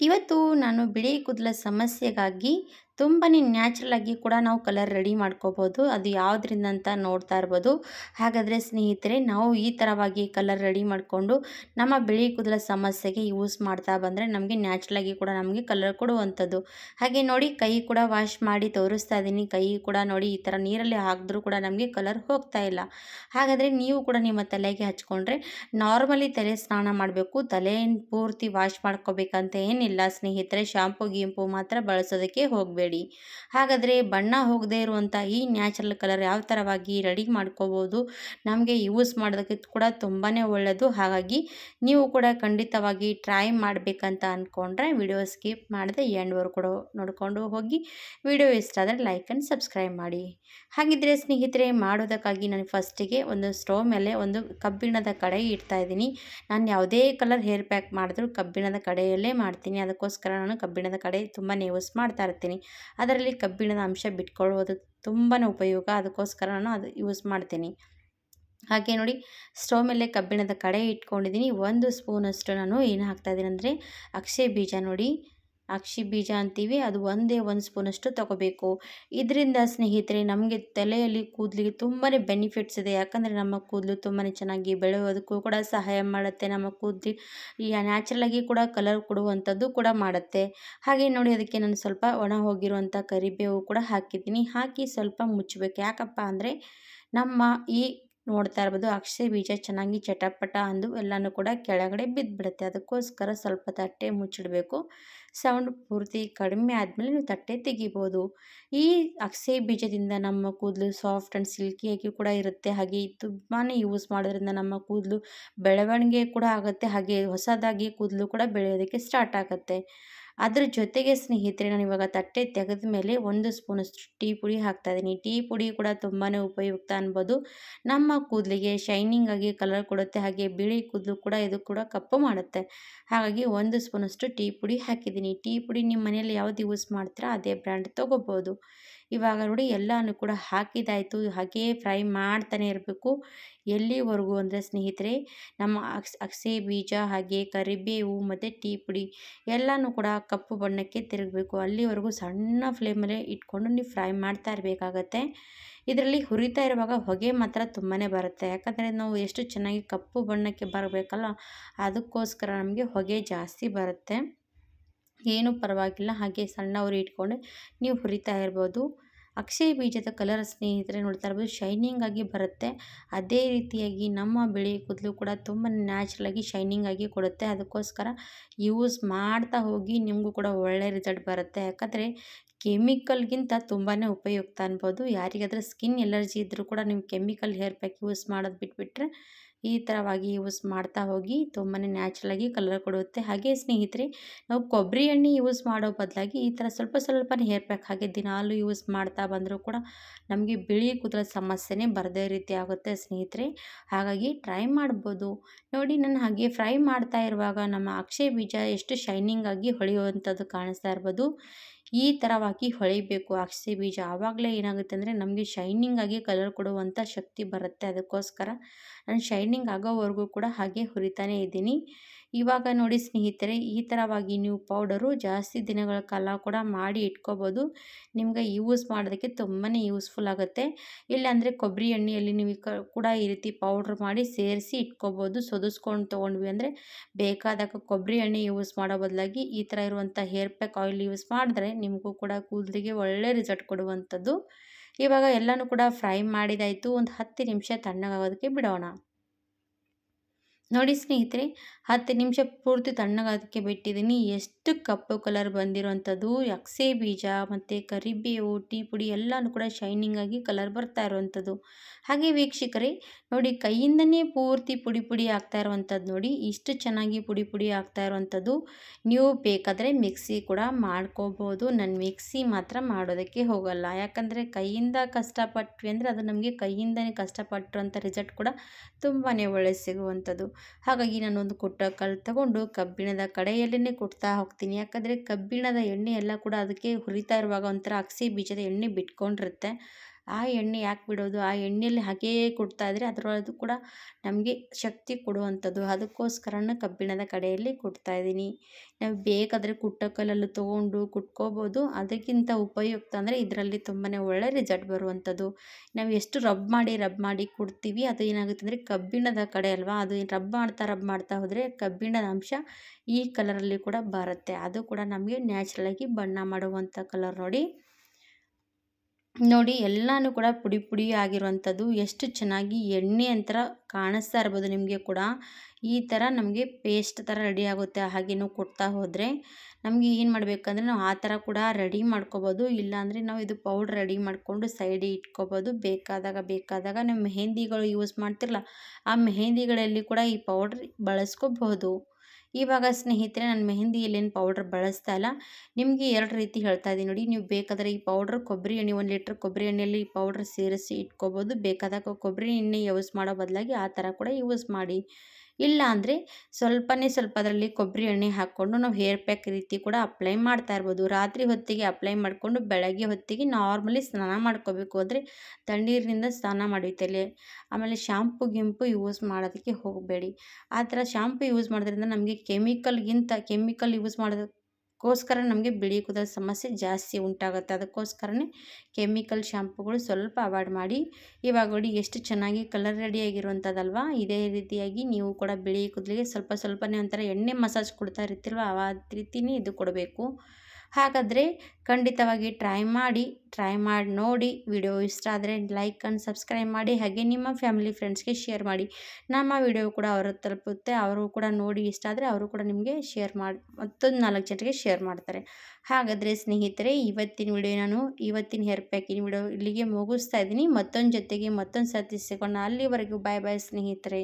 ಇವತ್ತು ನಾನು ಬಿಳಿ ಕೂದಲ ಸಮಸ್ಯೆಗಾಗಿ ತುಂಬಾ ನ್ಯಾಚುರಲಾಗಿ ಕೂಡ ನಾವು ಕಲರ್ ರೆಡಿ ಮಾಡ್ಕೋಬೋದು. ಅದು ಯಾವುದರಿಂದ ಅಂತ ನೋಡ್ತಾ ಇರ್ಬೋದು. ಹಾಗಾದರೆ ಸ್ನೇಹಿತರೆ, ನಾವು ಈ ಥರವಾಗಿ ಕಲರ್ ರೆಡಿ ಮಾಡಿಕೊಂಡು ನಮ್ಮ ಬಿಳಿ ಕೂದಲ ಸಮಸ್ಯೆಗೆ ಯೂಸ್ ಮಾಡ್ತಾ ಬಂದರೆ ನಮಗೆ ನ್ಯಾಚುರಲಾಗಿ ಕೂಡ ನಮಗೆ ಕಲರ್ ಕೊಡುವಂಥದ್ದು. ಹಾಗೆ ನೋಡಿ, ಕೈ ಕೂಡ ವಾಶ್ ಮಾಡಿ ತೋರಿಸ್ತಾ ಇದ್ದೀನಿ ಕೈ ಕೂಡ ನೋಡಿ, ಈ ಥರ ನೀರಲ್ಲಿ ಹಾಕಿದ್ರೂ ಕೂಡ ನಮಗೆ ಕಲರ್ ಹೋಗ್ತಾ ಇಲ್ಲ. ಹಾಗಾದರೆ ನೀವು ಕೂಡ ನಿಮ್ಮ ತಲೆಗೆ ಹಚ್ಕೊಂಡ್ರೆ ನಾರ್ಮಲಿ ತಲೆ ಸ್ನಾನ ಮಾಡಬೇಕು. ತಲೆ ಪೂರ್ತಿ ವಾಶ್ ಮಾಡ್ಕೋಬೇಕಂತ ಏನಿಲ್ಲ. ಸ್ನೇಹಿತರೆ, ಶಾಂಪು, ಗೀಂಪು ಮಾತ್ರ ಬಳಸೋದಕ್ಕೆ ಹೋಗಬೇಡಿ. ಹಾಗಾದರೆ ಬಣ್ಣ ಹೋಗದೇ ಇರುವಂಥ ಈ ನ್ಯಾಚುರಲ್ ಕಲರ್ ಯಾವ ಥರವಾಗಿ ರೆಡಿ ಮಾಡ್ಕೋಬೋದು? ನಮಗೆ ಯೂಸ್ ಮಾಡೋದಕ್ಕೆ ಕೂಡ ತುಂಬಾ ಒಳ್ಳೆಯದು ಹಾಗಾಗಿ ನೀವು ಕೂಡ ಖಂಡಿತವಾಗಿ ಟ್ರೈ ಮಾಡಬೇಕಂತ ಅಂದ್ಕೊಂಡ್ರೆ ವಿಡಿಯೋ ಸ್ಕಿಪ್ ಮಾಡದೆ ಎಂಡ್ವರೆಗೂ ಕೂಡ ನೋಡಿಕೊಂಡು ಹೋಗಿ. ವಿಡಿಯೋ ಇಷ್ಟ ಆದರೆ ಲೈಕ್ ಆ್ಯಂಡ್ ಸಬ್ಸ್ಕ್ರೈಬ್ ಮಾಡಿ. ಹಾಗಿದ್ರೆ ಸ್ನೇಹಿತರೆ, ಮಾಡೋದಕ್ಕಾಗಿ ನಾನು ಫಸ್ಟಿಗೆ ಒಂದು ಸ್ಟೋವ್ ಮೇಲೆ ಒಂದು ಕಬ್ಬಿಣದ ಕಡೆ ಇಡ್ತಾ ಇದ್ದೀನಿ. ನಾನು ಯಾವುದೇ ಕಲರ್ ಹೇರ್ ಪ್ಯಾಕ್ ಮಾಡಿದ್ರು ಕಬ್ಬಿಣದ ಕಡೆಯಲ್ಲೇ ಮಾಡ್ತೀನಿ. ಅದಕ್ಕೋಸ್ಕರ ನಾನು ಕಬ್ಬಿಣದ ಕಡೆ ತುಂಬಾ ಯೂಸ್ ಮಾಡ್ತಾ ಇರ್ತೀನಿ. ಅದರಲ್ಲಿ ಕಬ್ಬಿಣದ ಅಂಶ ಬಿಟ್ಕೊಳ್ಳೋದು ತುಂಬಾ ಉಪಯೋಗ. ಅದಕ್ಕೋಸ್ಕರ ನಾನು ಅದು ಯೂಸ್ ಮಾಡ್ತೀನಿ. ಹಾಗೆ ನೋಡಿ, ಸ್ಟವ್ ಮೇಲೆ ಕಬ್ಬಿಣದ ಕಡೆ ಇಟ್ಕೊಂಡಿದ್ದೀನಿ. ಒಂದು ಸ್ಪೂನಷ್ಟು ನಾನು ಏನು ಹಾಕ್ತಾಯಿದ್ದೀನಿ ಅಂದರೆ ಅಕ್ಷಯ ಬೀಜ ನೋಡಿ. ಅಕ್ಷಿ ಬೀಜ ಅಂತೀವಿ, ಅದು ಒಂದೇ ಒಂದು ಸ್ಪೂನಷ್ಟು ತಗೋಬೇಕು. ಇದರಿಂದ ಸ್ನೇಹಿತರೆ, ನಮಗೆ ತಲೆಯಲ್ಲಿ ಕೂದಲಿಗೆ ತುಂಬಾ ಬೆನಿಫಿಟ್ಸ್ ಇದೆ. ಯಾಕಂದರೆ ನಮ್ಮ ಕೂದಲು ತುಂಬಾ ಚೆನ್ನಾಗಿ ಬೆಳೆಯೋದಕ್ಕೂ ಕೂಡ ಸಹಾಯ ಮಾಡುತ್ತೆ. ನಮ್ಮ ಕೂದಲು ಈ ನ್ಯಾಚುರಲಾಗಿ ಕೂಡ ಕಲರ್ ಕೊಡುವಂಥದ್ದು ಕೂಡ ಮಾಡುತ್ತೆ. ಹಾಗೆ ನೋಡಿ, ಅದಕ್ಕೆ ನಾನು ಸ್ವಲ್ಪ ಒಣ ಹೋಗಿರುವಂಥ ಕರಿಬೇವು ಕೂಡ ಹಾಕಿದ್ದೀನಿ. ಹಾಕಿ ಸ್ವಲ್ಪ ಮುಚ್ಚಬೇಕು. ಯಾಕಪ್ಪ ಅಂದರೆ ನಮ್ಮ ಈ ನೋಡ್ತಾ ಇರ್ಬೋದು. ಅಕ್ಷೆ ಬೀಜ ಚೆನ್ನಾಗಿ ಚಟಪಟ ಅಂದು ಎಲ್ಲನೂ ಕೂಡ ಕೆಳಗಡೆ ಬಿದ್ದುಬಿಡುತ್ತೆ ಅದಕ್ಕೋಸ್ಕರ ಸ್ವಲ್ಪ ತಟ್ಟೆ ಮುಚ್ಚಿಡಬೇಕು. ಸೌಂಡ್ ಪೂರ್ತಿ ಕಡಿಮೆ ಆದಮೇಲೆ ನೀವು ತಟ್ಟೆ ತೆಗಿಬೋದು. ಈ ಅಕ್ಷೆ ಬೀಜದಿಂದ ನಮ್ಮ ಕೂದಲು ಸಾಫ್ಟ್ ಆ್ಯಂಡ್ ಸಿಲ್ಕಿಯಾಗಿ ಕೂಡ ಇರುತ್ತೆ. ಹಾಗೆ ತುಂಬಾ ಯೂಸ್ ಮಾಡೋದ್ರಿಂದ ನಮ್ಮ ಕೂದಲು ಬೆಳವಣಿಗೆ ಕೂಡ ಆಗುತ್ತೆ. ಹಾಗೆ ಹೊಸದಾಗಿ ಕೂದಲು ಕೂಡ ಬೆಳೆಯೋದಕ್ಕೆ ಸ್ಟಾರ್ಟ್ ಆಗುತ್ತೆ. ಅದ್ರ ಜೊತೆಗೆ ಸ್ನೇಹಿತರೆ, ನಾನು ಇವಾಗ ತಟ್ಟೆ ತೆಗೆದ ಮೇಲೆ ಒಂದು ಸ್ಪೂನ್ ಟೀ ಪುಡಿ ಹಾಕ್ತಾಯಿದ್ದೀನಿ ಟೀ ಪುಡಿ ಕೂಡ ತುಂಬಾ ಉಪಯುಕ್ತ ಅನ್ಬೋದು. ನಮ್ಮ ಕೂದಲಿಗೆ ಶೈನಿಂಗ್ ಆಗಿ ಕಲರ್ ಕೊಡುತ್ತೆ, ಹಾಗೆ ಬಿಳಿ ಕೂದಲು ಕೂಡ ಇದು ಕೂಡ ಕಪ್ಪು ಮಾಡುತ್ತೆ. ಹಾಗಾಗಿ ಒಂದು ಸ್ಪೂನಷ್ಟು ಟೀ ಪುಡಿ ಹಾಕಿದ್ದೀನಿ. ಟೀ ಪುಡಿ ನಿಮ್ಮ ಮನೆಯಲ್ಲಿ ಯಾವ್ದು ಯೂಸ್ ಮಾಡ್ತೀರಾ, ಅದೇ ಬ್ರ್ಯಾಂಡ್ ತೊಗೋಬೋದು. ಇವಾಗ ನೋಡಿ ಎಲ್ಲನೂ ಕೂಡ ಹಾಕಿದಾಯಿತು ಹಾಗೆಯೇ ಫ್ರೈ ಮಾಡ್ತಾನೆ ಇರಬೇಕು. ಎಲ್ಲಿವರೆಗೂ ಅಂದರೆ ಸ್ನೇಹಿತರೆ, ನಮ್ಮ ಅಕ್ಸ್ ಅಗಸೆ ಬೀಜ ಹಾಗೆ ಕರಿಬೇವು ಮತ್ತು ಟೀ ಪುಡಿ ಎಲ್ಲನೂ ಕೂಡ ಕಪ್ಪು ಬಣ್ಣಕ್ಕೆ ತಿರುಗಬೇಕು. ಅಲ್ಲಿವರೆಗೂ ಸಣ್ಣ ಫ್ಲೇಮಲ್ಲೇ ಇಟ್ಕೊಂಡು ನೀವು ಫ್ರೈ ಮಾಡ್ತಾ ಇರಬೇಕಾಗತ್ತೆ. ಇದರಲ್ಲಿ ಹುರಿತಾ ಇರುವಾಗ ಹೊಗೆ ಮಾತ್ರ ತುಂಬಾ ಬರುತ್ತೆ. ಯಾಕಂದರೆ ನಾವು ಎಷ್ಟು ಚೆನ್ನಾಗಿ ಕಪ್ಪು ಬಣ್ಣಕ್ಕೆ ಬರಬೇಕಲ್ಲ, ಅದಕ್ಕೋಸ್ಕರ ನಮಗೆ ಹೊಗೆ ಜಾಸ್ತಿ ಬರುತ್ತೆ. ಏನೂ ಪರವಾಗಿಲ್ಲ, ಹಾಗೆ ಸಣ್ಣವರು ಇಟ್ಕೊಂಡು ನೀವು ಹುರಿತಾ ಇರ್ಬೋದು. ಅಕ್ಷಯ ಬೀಜದ ಕಲರ್ ಸ್ನೇಹಿತರೆ ನೋಡ್ತಾ ಇರ್ಬೋದು ಶೈನಿಂಗ್ ಆಗಿ ಬರುತ್ತೆ. ಅದೇ ರೀತಿಯಾಗಿ ನಮ್ಮ ಬಿಳಿ ಕೂದಲು ಕೂಡ ತುಂಬ ನ್ಯಾಚುರಲಾಗಿ ಶೈನಿಂಗ್ ಆಗಿ ಕೊಡುತ್ತೆ. ಅದಕ್ಕೋಸ್ಕರ ಯೂಸ್ ಮಾಡ್ತಾ ಹೋಗಿ ನಿಮಗೂ ಕೂಡ ಒಳ್ಳೆ ರಿಸಲ್ಟ್ ಬರುತ್ತೆ. ಯಾಕಂದರೆ ಕೆಮಿಕಲ್ಗಿಂತ ತುಂಬಾ ಉಪಯುಕ್ತ ಅನ್ಬೋದು. ಯಾರಿಗಾದ್ರೂ ಸ್ಕಿನ್ ಎಲರ್ಜಿ ಇದ್ದರೂ ಕೂಡ ನೀವು ಕೆಮಿಕಲ್ ಹೇರ್ ಪ್ಯಾಕ್ ಯೂಸ್ ಮಾಡೋದು ಬಿಟ್ಬಿಟ್ರೆ ಈ ಥರವಾಗಿ ಯೂಸ್ ಮಾಡ್ತಾ ಹೋಗಿ ತುಂಬಾ ನ್ಯಾಚುರಲಾಗಿ ಕಲರ್ ಕೊಡುತ್ತೆ. ಹಾಗೆ ಸ್ನೇಹಿತರೆ, ನಾವು ಕೊಬ್ಬರಿ ಎಣ್ಣೆ ಯೂಸ್ ಮಾಡೋ ಬದಲಾಗಿ ಈ ಥರ ಸ್ವಲ್ಪ ಸ್ವಲ್ಪ ಹೇರ್ ಪ್ಯಾಕ್ ಹಾಗೆ ದಿನಾಲು ಯೂಸ್ ಮಾಡ್ತಾ ಬಂದರೂ ಕೂಡ ನಮಗೆ ಬಿಳಿ ಕೂದಲ ಸಮಸ್ಯೆನೇ ಬರದೇ ರೀತಿ ಆಗುತ್ತೆ ಸ್ನೇಹಿತರೆ. ಹಾಗಾಗಿ ಟ್ರೈ ಮಾಡ್ಬೋದು. ನೋಡಿ, ನಾನು ಹಾಗೆ ಫ್ರೈ ಮಾಡ್ತಾ ಇರುವಾಗ ನಮ್ಮ ಅಕ್ಷಯ ಬೀಜ ಎಷ್ಟು ಶೈನಿಂಗ್ ಆಗಿ ಹೊಳೆಯುವಂಥದ್ದು ಕಾಣಿಸ್ತಾ ಇರ್ಬೋದು. ಈ ಥರವಾಗಿ ಹೊಳಿಬೇಕು ಅಕ್ಷಿ ಬೀಜ. ಆವಾಗಲೇ ಏನಾಗುತ್ತೆ ಅಂದರೆ ನಮಗೆ ಶೈನಿಂಗ್ ಆಗಿ ಕಲರ್ ಕೊಡುವಂಥ ಶಕ್ತಿ ಬರುತ್ತೆ ಅದಕ್ಕೋಸ್ಕರ. ನಾನು ಶೈನಿಂಗ್ ಆಗೋವರೆಗೂ ಕೂಡ ಹಾಗೆ ಹುರಿತಾನೆ ಇದ್ದೀನಿ. ಇವಾಗ ನೋಡಿ ಸ್ನೇಹಿತರೆ, ಈ ಥರವಾಗಿ ನೀವು ಪೌಡರು ಜಾಸ್ತಿ ದಿನಗಳ ಕಾಲ ಕೂಡ ಮಾಡಿ ಇಟ್ಕೋಬೋದು. ನಿಮಗೆ ಯೂಸ್ ಮಾಡೋದಕ್ಕೆ ತುಂಬಾ ಯೂಸ್ಫುಲ್ ಆಗುತ್ತೆ. ಇಲ್ಲಾಂದರೆ ಕೊಬ್ಬರಿ ಎಣ್ಣೆಯಲ್ಲಿ ನೀವು ಕೂಡ ಈ ರೀತಿ ಪೌಡ್ರ್ ಮಾಡಿ ಸೇರಿಸಿ ಇಟ್ಕೋಬೋದು. ಸೊದಿಸ್ಕೊಂಡು ತೊಗೊಂಡ್ವಿ ಅಂದರೆ ಬೇಕಾದಾಗ ಕೊಬ್ಬರಿ ಎಣ್ಣೆ ಯೂಸ್ ಮಾಡೋ ಬದಲಾಗಿ ಈ ಥರ ಇರುವಂಥ ಹೇರ್ ಪ್ಯಾಕ್ ಆಯಿಲ್ ಯೂಸ್ ಮಾಡಿದ್ರೆ ನಿಮಗೂ ಕೂಡ ಕೂದಲಿಗೆ ಒಳ್ಳೆ ರಿಸಲ್ಟ್ ಕೊಡುವಂಥದ್ದು. ಇವಾಗ ಎಲ್ಲನೂ ಕೂಡ ಫ್ರೈ ಮಾಡಿದಾಯಿತು. ಒಂದು ಹತ್ತು ನಿಮಿಷ ತಣ್ಣಗಾಗೋದಕ್ಕೆ ಬಿಡೋಣ. ನೋಡಿ ಸ್ನೇಹಿತರೆ, ಹತ್ತು ನಿಮಿಷ ಪೂರ್ತಿ ತಣ್ಣಗಾದಕ್ಕೆ ಬಿಟ್ಟಿದ್ದೀನಿ. ಎಷ್ಟು ಕಪ್ಪು ಕಲರ್ ಬಂದಿರುವಂಥದ್ದು. ಅಕ್ಸೆ ಬೀಜ ಮತ್ತು ಕರಿಬೇವು, ಟೀ ಪುಡಿ ಎಲ್ಲನೂ ಕೂಡ ಶೈನಿಂಗ್ ಆಗಿ ಕಲರ್ ಬರ್ತಾ ಇರುವಂಥದ್ದು. ಹಾಗೆ ವೀಕ್ಷಕರೇ, ನೋಡಿ ಕೈಯಿಂದನೇ ಪೂರ್ತಿ ಪುಡಿ ಪುಡಿ ಆಗ್ತಾ ಇರುವಂಥದ್ದು ನೋಡಿ. ಇಷ್ಟು ಚೆನ್ನಾಗಿ ಪುಡಿ ಪುಡಿ ಆಗ್ತಾ ಇರುವಂಥದ್ದು. ನೀವು ಬೇಕಾದರೆ ಮಿಕ್ಸಿ ಕೂಡ ಮಾಡ್ಕೋಬೋದು. ನನ್ನ ಮಿಕ್ಸಿ ಮಾತ್ರ ಮಾಡೋದಕ್ಕೆ ಹೋಗಲ್ಲ. ಯಾಕಂದರೆ ಕೈಯಿಂದ ಕಷ್ಟಪಟ್ವಿ ಅಂದರೆ ಅದು ನಮಗೆ ಕೈಯಿಂದನೇ ಕಷ್ಟಪಟ್ಟಿರುವಂಥ ರಿಸಲ್ಟ್ ಕೂಡ ತುಂಬಾ ಒಳ್ಳೆ ಸಿಗುವಂಥದ್ದು. ಹಾಗಾಗಿ ನಾನೊಂದು ಕೊಟ್ಟ ಕಲ್ಲು ತಗೊಂಡು ಕಬ್ಬಿಣದ ಕಡೆಯಲ್ಲೇ ಕೊಡ್ತಾ ಹೋಗ್ತೀನಿ. ಯಾಕಂದರೆ ಕಬ್ಬಿಣದ ಎಣ್ಣೆ ಎಲ್ಲ ಕೂಡ ಅದಕ್ಕೆ ಹುರಿತಾ ಇರುವಾಗ ಒಂಥರ ಅಗಸೆ ಬೀಜದ ಎಣ್ಣೆ ಬಿಟ್ಕೊಂಡಿರುತ್ತೆ. ಆ ಎಣ್ಣೆ ಯಾಕೆ ಬಿಡೋದು? ಆ ಎಣ್ಣೆಯಲ್ಲಿ ಹಾಗೇ ಕೊಡ್ತಾ ಇದ್ದರೆ ಅದರೊಳದು ಕೂಡ ನಮಗೆ ಶಕ್ತಿ ಕೊಡುವಂಥದ್ದು. ಅದಕ್ಕೋಸ್ಕರನ ಕಬ್ಬಿಣದ ಕಡೆಯಲ್ಲಿ ಕುಟ್ತಾ ಇದ್ದೀನಿ. ನಾವು ಬೇಕಾದರೆ ಕುಟ್ಟೋ ಕಲ್ಲಲ್ಲೂ ತೊಗೊಂಡು ಕುಟ್ಕೋಬೋದು. ಅದಕ್ಕಿಂತ ಉಪಯುಕ್ತ ಅಂದರೆ ಇದರಲ್ಲಿ ತುಂಬಾ ಒಳ್ಳೆ ರಿಸಲ್ಟ್ ಬರುವಂಥದ್ದು. ನಾವು ಎಷ್ಟು ರಬ್ ಮಾಡಿ ರಬ್ ಮಾಡಿ ಕೊಡ್ತೀವಿ, ಅದು ಏನಾಗುತ್ತೆ ಅಂದರೆ ಕಬ್ಬಿಣದ ಕಡೆ ಅಲ್ವಾ? ಅದು ರಬ್ ಮಾಡ್ತಾ ರಬ್ ಮಾಡ್ತಾ ಹೋದರೆ ಕಬ್ಬಿಣದ ಅಂಶ ಈ ಕಲರಲ್ಲಿ ಕೂಡ ಬರುತ್ತೆ. ಅದು ಕೂಡ ನಮಗೆ ನ್ಯಾಚುರಲಾಗಿ ಬಣ್ಣ ಮಾಡುವಂಥ ಕಲರ್ ನೋಡಿ ನೋಡಿ, ಎಲ್ಲನೂ ಕೂಡ ಪುಡಿ ಪುಡಿ ಆಗಿರುವಂಥದ್ದು. ಎಷ್ಟು ಚೆನ್ನಾಗಿ ಎಣ್ಣೆ ಅಂತರ ಕಾಣಿಸ್ತಾ ಇರ್ಬೋದು ನಿಮಗೆ ಕೂಡ. ಈ ಥರ ನಮಗೆ ಪೇಸ್ಟ್ ಥರ ರೆಡಿ ಆಗುತ್ತೆ ಹಾಗೇನು ಕೊಡ್ತಾ ಹೋದರೆ. ನಮಗೆ ಏನು ಮಾಡಬೇಕಂದ್ರೆ ನಾವು ಆ ಥರ ಕೂಡ ರೆಡಿ ಮಾಡ್ಕೋಬೋದು. ಇಲ್ಲಾಂದರೆ ನಾವು ಇದು ಪೌಡ್ರ್ ರೆಡಿ ಮಾಡಿಕೊಂಡು ಸೈಡಿಗೆ ಇಟ್ಕೋಬೋದು. ಬೇಕಾದಾಗ ಬೇಕಾದಾಗ ನಾವು ಮೆಹೆಂದಿಗಳು ಯೂಸ್ ಮಾಡ್ತಿರಲ್ಲ ಆ ಮೆಹೆಂದಿಗಳಲ್ಲಿ ಕೂಡ ಈ ಪೌಡ್ರ್ ಬಳಸ್ಕೋಬಹುದು. ಇವಾಗ ಸ್ನೇಹಿತರೆ, ನಾನು ಮೆಹಂದಿಯಲ್ಲೇನು ಪೌಡ್ರ್ ಬಳಸ್ತಾ ಇಲ್ಲ. ನಿಮಗೆ ಎರಡು ರೀತಿ ಹೇಳ್ತಾ ಇದ್ದೀನಿ ನೋಡಿ. ನೀವು ಬೇಕಾದರೆ ಈ ಪೌಡ್ರ್ ಕೊಬ್ಬರಿ ಎಣ್ಣೆ, ಒಂದು ಲೀಟ್ರ್ ಕೊಬ್ಬರಿ ಎಣ್ಣೆಯಲ್ಲಿ ಈ ಪೌಡ್ರ್ ಸೇರಿಸಿ ಇಟ್ಕೋಬೋದು. ಬೇಕಾದಾಗ ಕೊಬ್ಬರಿ ಎಣ್ಣೆ ಯೂಸ್ ಮಾಡೋ ಬದಲಾಗಿ ಆ ಥರ ಕೂಡ ಯೂಸ್ ಮಾಡಿ. ಇಲ್ಲ ಅಂದರೆ ಸ್ವಲ್ಪನೇ ಸ್ವಲ್ಪ ಅದರಲ್ಲಿ ಕೊಬ್ಬರಿ ಎಣ್ಣೆ ಹಾಕ್ಕೊಂಡು ನಾವು ಹೇರ್ ಪ್ಯಾಕ್ ರೀತಿ ಕೂಡ ಅಪ್ಲೈ ಮಾಡ್ತಾ ಇರ್ಬೋದು. ರಾತ್ರಿ ಹೊತ್ತಿಗೆ ಅಪ್ಲೈ ಮಾಡಿಕೊಂಡು ಬೆಳಗ್ಗೆ ಹೊತ್ತಿಗೆ ನಾರ್ಮಲಿ ಸ್ನಾನ ಮಾಡ್ಕೋಬೇಕು. ಅಂದರೆ ತಣ್ಣೀರಿನಿಂದ ಸ್ನಾನ ಮಾಡಿ ತಲೆ ಆಮೇಲೆ ಶಾಂಪು ಗಿಂಪು ಯೂಸ್ ಮಾಡೋದಕ್ಕೆ ಹೋಗಬೇಡಿ. ಆ ಥರ ಶಾಂಪು ಯೂಸ್ ಮಾಡೋದ್ರಿಂದ ನಮಗೆ ಕೆಮಿಕಲ್ಗಿಂತ ಕೆಮಿಕಲ್ ಯೂಸ್ ಮಾಡೋದು ಗೋಸ್ಕರ ನಮಗೆ ಬಿಳಿ ಕೂದಲ ಸಮಸ್ಯೆ ಜಾಸ್ತಿ ಉಂಟಾಗುತ್ತೆ. ಅದಕ್ಕೋಸ್ಕರನೇ ಕೆಮಿಕಲ್ ಶ್ಯಾಂಪುಗಳು ಸ್ವಲ್ಪ ಅವಾಯ್ಡ್ ಮಾಡಿ. ಇವಾಗ ನೋಡಿ ಎಷ್ಟು ಚೆನ್ನಾಗಿ ಕಲರ್ ರೆಡಿಯಾಗಿರುವಂಥದ್ದಲ್ವಾ ಇದೇ ರೀತಿಯಾಗಿ ನೀವು ಕೂಡ ಬಿಳಿ ಕೂದಲಿಗೆ ಸ್ವಲ್ಪ ಸ್ವಲ್ಪನೇ ಒಂಥರ ಎಣ್ಣೆ ಮಸಾಜ್ ಕೊಡ್ತಾ ಇರ್ತಿಲ್ವ ಆ ರೀತಿನೇ ಇದು ಕೊಡಬೇಕು. ಹಾಗಾದರೆ ಖಂಡಿತವಾಗಿ ಟ್ರೈ ಮಾಡಿ ಟ್ರೈ ಮಾಡಿ ನೋಡಿ ವಿಡಿಯೋ ಇಷ್ಟ ಆದರೆ ಲೈಕ್ ಆ್ಯಂಡ್ ಸಬ್ಸ್ಕ್ರೈಬ್ ಮಾಡಿ, ಹಾಗೆ ನಿಮ್ಮ ಫ್ಯಾಮಿಲಿ ಫ್ರೆಂಡ್ಸ್ಗೆ ಶೇರ್ ಮಾಡಿ. ನಮ್ಮ ವಿಡಿಯೋ ಕೂಡ ಅವರು ತಲುಪುತ್ತೆ, ಅವರು ಕೂಡ ನೋಡಿ ಇಷ್ಟ ಆದರೆ ಅವರು ಕೂಡ ನಿಮಗೆ ಶೇರ್ ಮಾಡಿ ಮತ್ತೊಂದು ನಾಲ್ಕು ಜನರಿಗೆ ಶೇರ್ ಮಾಡ್ತಾರೆ. ಹಾಗಾದರೆ ಸ್ನೇಹಿತರೆ, ಇವತ್ತಿನ ವಿಡಿಯೋ ನಾನು ಇವತ್ತಿನ ಹೇರ್ ಪ್ಯಾಕಿನ ವಿಡಿಯೋ ಇಲ್ಲಿಗೆ ಮುಗಿಸ್ತಾ ಇದ್ದೀನಿ. ಮತ್ತೊಂದು ಜೊತೆಗೆ ಮತ್ತೊಂದು ಸರ್ತಿ ಸಿಗೋಣ. ಅಲ್ಲಿವರೆಗೂ ಬಾಯ್ ಬಾಯ್ ಸ್ನೇಹಿತರೆ.